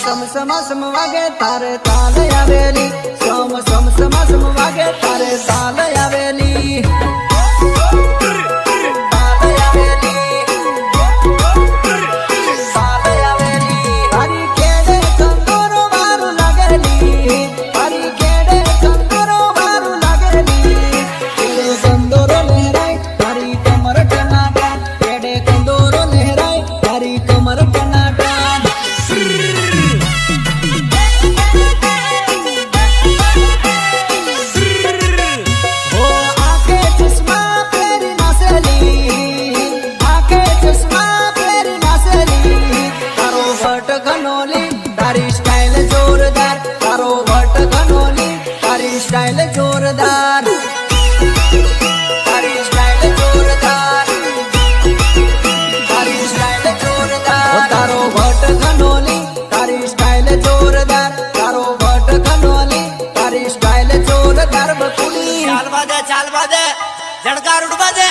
સમ સમ વાગે તારે તાલ આવેલી સમ સમ સમ સમ વાગે તારે તાલ સ્ટાઇલ જોરદાર તારી સ્ટાઇલ જોરદાર તારી સ્ટાઇલ જોરદાર તારો વટ ઘનોલી તારી સ્ટાઇલ જોરદાર તારો વટ ઘનોલી તારી સ્ટાઇલ જોરદાર બકુલી ચાલ બાજે ચાલ બાજે જડકાર ઉડવા દે